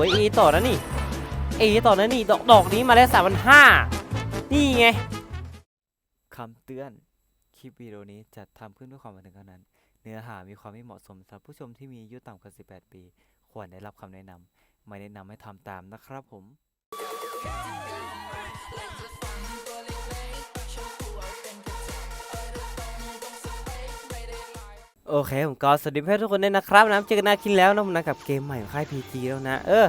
โอ้ยเอต่อนะนี่เอต่อนะนี่ดอกดอกนี้มาได้สามพันห้านี่ไงคำเตือน คลิปวิดีโอนี้จัดทำขึ้นเพื่อความบันเทิงเท่านั้น เนื้อหามีความไม่เหมาะสมสำหรับผู้ชมที่มีอายุต่ำกว่า 18 ปี ควรได้รับคำแนะนำไม่แนะนำให้ทำตามนะครับผม โอเคผมก็สวัสดีเพื่อนทุกคนด้วยนะครับนะเจอกันหน้าคินแล้วนะผมนะกับเกมใหม่ของค่าย PG แล้วนะ เออ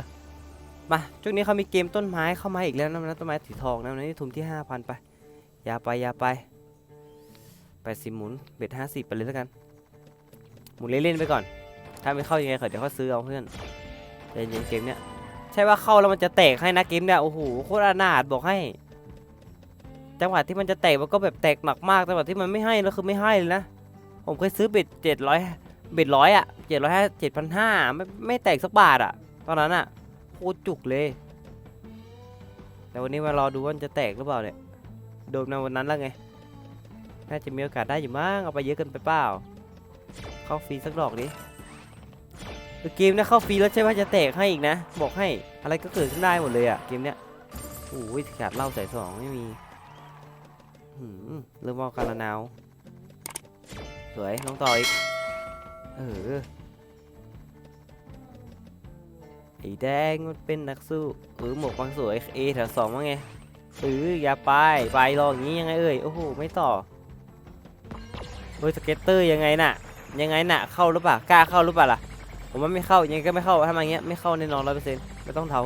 มาช่วงนี้เขามีเกมต้นไม้เข้ามาอีกแล้วนะนะต้นไม้สีทองนะนนี้ทุนที่5,000ไปอย่าไปอย่าไปไปสิหมุนเบ็ด50ไปเลยแล้วกัน หมุนเล่นๆไปก่อน ถ้าไม่เข้ายังไงเดี๋ยวเขาซื้อเอาเพื่อนเย็นเกมเนี้ยใช่ว่าเข้าแล้วมันจะแตกให้นะเกมเนี้ยโอ้โหโคตรอนาถบอกให้ จังหวะที่มันจะแตกมันก็แบบแตกหนักมากจังหวะที่มันไม่ให้แล้วคือไม่ให้เลยนะ ผมเคยซื้อเบ็ดเจ็ดร้อยเบ็ดร้อยอะเจ็ดร้อยห้าเจ็ดพันห้าไม่ไม่แตกสักบาทอะ ตอนนั้นอะโคตรจุกเลย แต่วันนี้มารอดูว่าจะแตกหรือเปล่าเนี่ยโดนในวันนั้นแล้วไง น่าจะมีโอกาสได้อยู่มั้งเอาไปเยอะเกินไปเปล่า เข้าฟรีสักดอกดิเกมเนี้ยเข้าฟรีแล้วใช่ว่าจะแตกให้อีกนะ บอกให้อะไรก็เกิดขึ้นได้หมดเลยอะเกมเนี้ยโอ้ยขาดเหล่าใส่สองไม่มีเริ่มว่าการละนาว สวยน้องต่ออีก เออ ไอ้แดงมันเป็นนักสู้เออหมวกบางสวยเอแถวสองว่าไงเอออย่าไปไปรออย่างนี้ยังไงเอ่ย โอ้โห ไม่ต่อเฮ้ยสเก็ตเตอร์ยังไงน่ะ ยังไงน่ะ เข้าหรือเปล่ากล้าเข้าหรือเปล่าล่ะ ผมว่าไม่เข้า ยังไงก็ไม่เข้าถ้ามาอย่างเงี้ยไม่เข้าแน่นอนร้อยเปอร์เซ็นต์ไม่ต้องเทา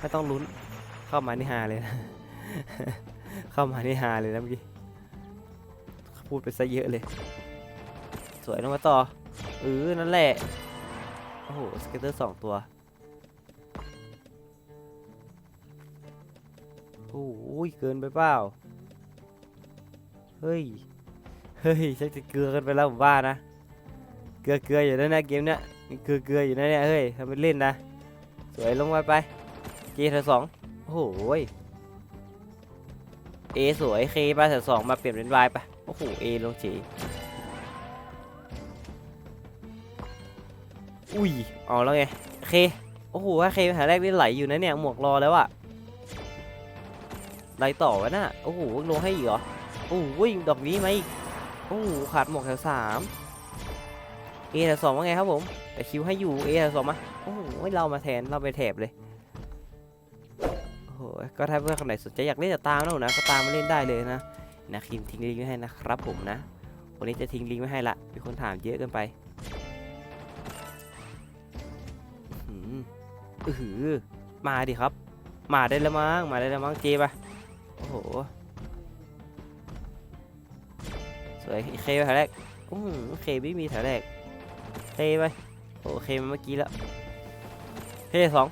ไม่ต้องลุ้น เข้ามานี่ฮาเลยนะ เข้ามานี่ฮาเลยนะเมื่อกี้ พูดไปซะเยอะเลย สวยน้องมาต่อเออนั่นแหละ โอ้โห สเก็ตเตอร์สองตัว โอ้ยเกินไปเปล่า เฮ้ย เฮ้ยชักจะเกลือกันไปแล้วผมว่านะ เกลือเกลืออยู่นะเนี่ยเกมเนี้ยเกลือเกลืออยู่นะเนี่ยเฮ้ยทำเป็นเล่นนะ สวยลงไปไปเกเธอสองโอ้โหยเอสวยเคไปเธอสองมาเปลี่ยนเป็นวายไปโอ้โหเอลงจี อุ้ยเอาแล้วไงเคโอ้โหถ้าเคหาแรกนี่ไหลอยู่นะเนี่ยหมวกรอแล้วอะไหลต่อวะน่ะโอ้โหลงให้อีกเหรอโอ้โหดอกนี้ไหมโอ้โหขาดหมวกแถวสามเอแถวสองว่าไงครับผมแต่คิวให้อยู่เอแถวสองมาโอ้โหเรามาแทนเราไปแถบเลยโอ้โหก็ถ้าเพื่อนคนไหนสนใจอยากเล่นจะตามนะผมนะก็ตามมาเล่นได้เลยนะนะคิมทิ้งลิงก์ไว้ให้นะครับผมนะวันนี้จะทิ้งลิงก์ไว้ให้ละมีคนถามเยอะเกินไป อือหือมาดิครับ มาได้แล้วมั้งมาได้แล้วมั้งเจปะโอ้โหสวยเคไปแถวแรกอือหือเคไม่มีแถวแรกเคไปโอเคมาเมื่อกี้แล้วเคสอง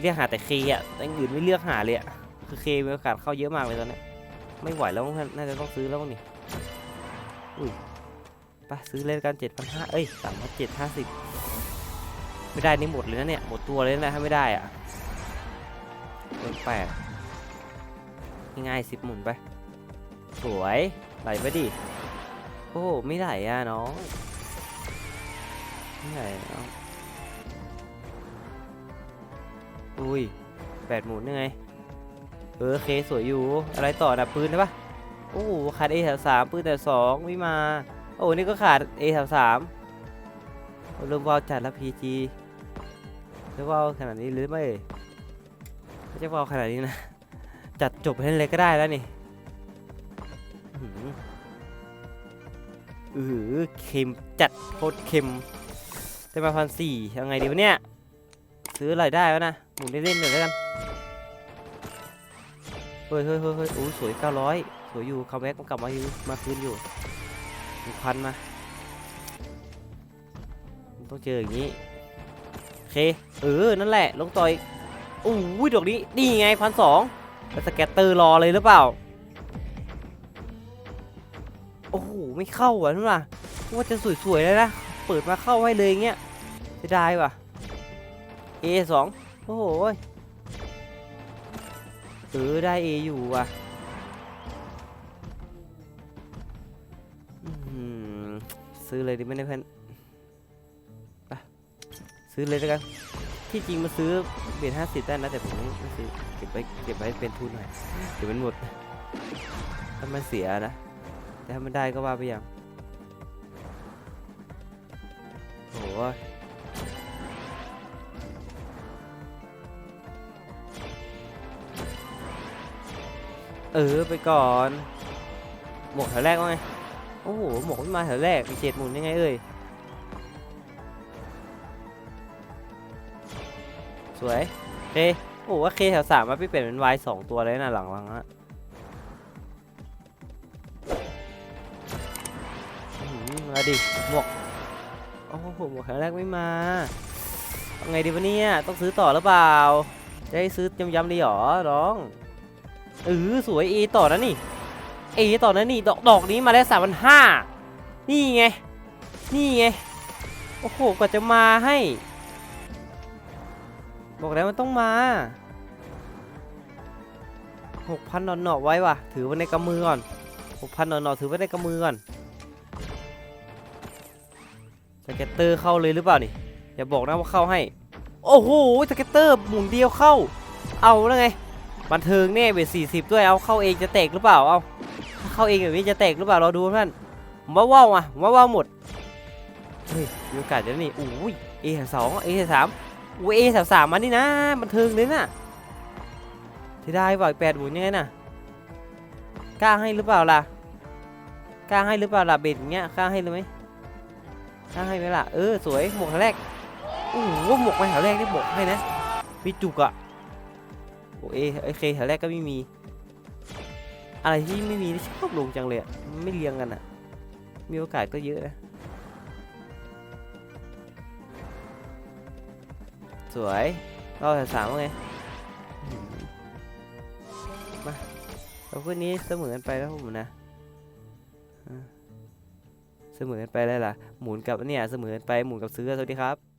เรียกหาแต่เคอะแต่อื่นไม่เลือกหาเลยอะคือเคมีโอกาสเข้าเยอะมากเลยตอนนี้ไม่ไหวแล้วน่าจะต้องซื้อแล้วมั้งนี่อุ้ยไปซื้อเลยละกันเจ็ดพันห้าเอ้ยสามพันเจ็ดห้าสิบ ไม่ได้นี่หมดเลยนะเนี่ยหมดตัวเลยนะถ้าไม่ได้อะเบอร์แปดง่ายสิบหมุนไป สวยไหลไปดิโอ้ไม่ไหลอะน้องไม่ไหลน้องอุ้ยแปดหมุนยังไงเออเคสวยอยู่อะไรต่อนะปืนใช่ปะโอ้ขาดเอแถวสามปืนแต่สองไม่มา โอ้นี่ก็ขาดเอแถวสามเริ่มวาวจัดแล้วพีจี เรียว่าขนาดนี้หรือไม่ไม่ใช่ว่าขนาดนี้นะ จัดจบให้เลยก็ได้แล้วนี่อื้ออเค็มจัดโคตรเค็มได้มาพันสี่ยังไงดีวะเนี่ย ซื้ออะไรได้วะนะหมุนเล่นๆหน่อยแล้วกันเฮ้ยเฮ้ยเฮ้ยเฮ้ยโอ้สวยเก้าร้อยสวยอยู่คัมแบ็กมันกลับมาอยู่มาคืนอยู่หนึ่งพันมามันต้องเจออย่างนี้ เค เออ นั่นแหละ ลงต่อยโอ้ยดอกนี้ นี่ไงพันสองแล้วสแกตเตอร์รอเลยหรือเปล่า โอ้โห ไม่เข้าอะนั่นว่ะว่าจะสวยๆเลยนะ เปิดมาเข้าให้เลยอย่างเงี้ยจะได้ว่ะ A สองโอ้โห เออ ได้ A อยู่ว่ะซื้อเลยดิไม่ได้เพื่อน ซื้อเลยแล้วกัน ที่จริงมาซื้อเบียดห้าสิบได้นะแต่ผมไม่ไม่ซื้อเก็บไว้เก็บไว้เป็นทุนหน่อยเดี๋ยวมันหมด ถ้ามันเสียนะ แต่ถ้ามันได้ก็ว่าไปอย่างโอ้โหเออไปก่อน หมวกแถวแรกว่าไง โอ้โห หมวกไม่มาแถวแรกมีเจ็ดหมุนยังไงเอ่ย สวยเคโอ้โหว่าเคแถวสามมาพี่เปลี่ยนเป็นวายสองตัวเลยนะหลังๆฮะอื้อหือมาดิหมวกโอ้โหหมวกแถวแรกไม่มาเอาไงดีวะเนี่ยต้องซื้อต่อหรือเปล่าจะให้ซื้อยำๆเลยเหรอน้องเออสวยเอต่อนะนี่เอต่อนะนี่ดอกดอกนี้มาแล้วสามพันห้านี่ไงนี่ไงโอ้โหกว่าจะมาให้ บอกแล้วมันต้องมาหกพันหนอๆไว้ว่ะ ถือไว้ในกำมือก่อนหกพันหนอๆถือไว้ในกำมือก่อนสเก็ตเตอร์เข้าเลยหรือเปล่านี่ อย่าบอกนะว่าเข้าให้ โอ้โหสเก็ตเตอร์หมุนเดียวเข้า เอาแล้วไง บันเทิงแน่เวทสี่สิบด้วย เอาเข้าเองจะแตกหรือเปล่า เอาถ้าเข้าเองแบบนี้จะแตกหรือเปล่า เราดูเพื่อนผมว่าว่าวอะผมว่าว่าวหมด เฮ้ยมีโอกาสจะนี่อุ้ยเอสองเอสามอุ้ย เอสามสามมานี่นะบันเทิงเลยน่ะที่ได้บ่อยแปดหมุนยังไงน่ะกล้าให้หรือเปล่าล่ะกล้าให้หรือเปล่าล่ะเบ็ดอย่างเงี้ยกล้าให้เลยไหมกล้าให้ไหมล่ะเออสวยหมวกแรกโอ้โหหมวกไปแถวแรกนี่หมวกให้นะมีจุกอะโอเอไอเคแถวแรกก็ไม่มี อะไรที่ไม่มีนี่ชอบลงจังเลยอะไม่เรียงกันอะมีโอกาสก็เยอะนะ สวยรอบสามว่าไงมาเราพูดนี้เสมอกันไปแล้วผมนะอะเสมอกันไปเลยล่ะ หมุนกับเนี่ยเสมอกันไปหมุนกับซื้อสวัสดีครับ